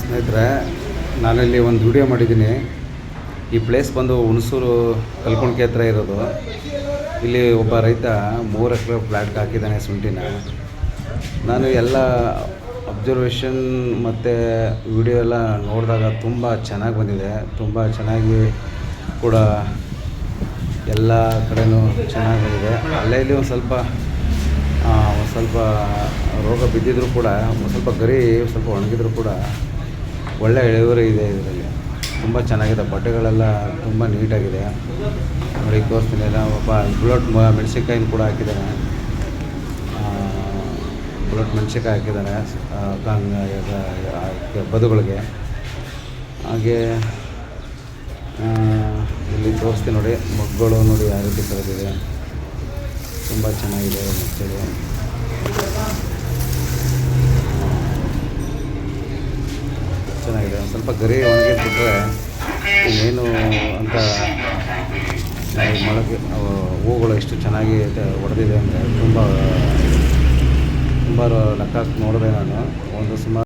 ಸ್ನೇಹಿತರೆ, ನಾನಲ್ಲಿ ಒಂದು ವಿಡಿಯೋ ಮಾಡಿದ್ದೀನಿ. ಈ ಪ್ಲೇಸ್ ಬಂದು ಹುಣಸೂರು ಕಲ್ಕೊಂಡ್ಕೆ ಹತ್ರ ಇರೋದು. ಇಲ್ಲಿ ಒಬ್ಬ ರೈತ ಮೂರು ಎಕರೆ ಫ್ಲ್ಯಾಟ್ಗೆ ಹಾಕಿದ್ದಾನೆ ಸುಂಟಿನ. ನಾನು ಎಲ್ಲ ಅಬ್ಸರ್ವೇಷನ್ ಮತ್ತು ವಿಡಿಯೋ ಎಲ್ಲ ನೋಡಿದಾಗ ತುಂಬ ಚೆನ್ನಾಗಿ ಬಂದಿದೆ. ತುಂಬ ಚೆನ್ನಾಗಿ ಕೂಡ ಎಲ್ಲ ಕಡೆಯೂ ಚೆನ್ನಾಗಿ ಬಂದಿದೆ. ಅಲ್ಲೇ ಇಲ್ಲಿ ಒಂದು ಸ್ವಲ್ಪ ಒಂದು ಸ್ವಲ್ಪ ರೋಗ ಬಿದ್ದಿದ್ರು ಕೂಡ, ಒಂದು ಸ್ವಲ್ಪ ಗರಿ ಸ್ವಲ್ಪ ಒಣಗಿದ್ರು ಕೂಡ ಒಳ್ಳೆ ಇಳುವರಿ ಇದೆ ಇದರಲ್ಲಿ. ತುಂಬ ಚೆನ್ನಾಗಿದೆ. ಬಟ್ಟೆಗಳೆಲ್ಲ ತುಂಬ ನೀಟಾಗಿದೆ. ನೋಡಿ ತೋರಿಸ್ತೀನಿ. ಎಲ್ಲ ಒಬ್ಬ ಬುಲೆಟ್ ಮೆಣಸಿನ್ಕಾಯಿನ ಕೂಡ ಹಾಕಿದ್ದಾರೆ ಬುಲೆಟ್ ಮೆಣಸಿನ್ಕಾಯಿ ಹಾಕಿದ್ದಾರೆ ಬದುಗಳಿಗೆ. ಹಾಗೆ ಇಲ್ಲಿ ತೋರಿಸ್ತೀನಿ ನೋಡಿ. ಮಗ್ಗಳು ನೋಡಿ ಯಾವ ರೀತಿ ಬೆಳೆದಿದೆ. ತುಂಬ ಚೆನ್ನಾಗಿದೆ. ಮಕ್ಕಳು ಚೆನ್ನಾಗಿದೆ. ಒಂದು ಸ್ವಲ್ಪ ಗರಿ ಒಣಗಿದ್ಬಿಟ್ರೆ ಇನ್ನೇನು ಅಂತ ಮೊಳಕೆ ಹೂಗಳು ಎಷ್ಟು ಚೆನ್ನಾಗಿ ಹೊಡೆದಿದೆ ಅಂದರೆ ತುಂಬ ತುಂಬ ಲೆಕ್ಕ ನೋಡಿದೆ ನಾನು. ಒಂದು ಸುಮಾರು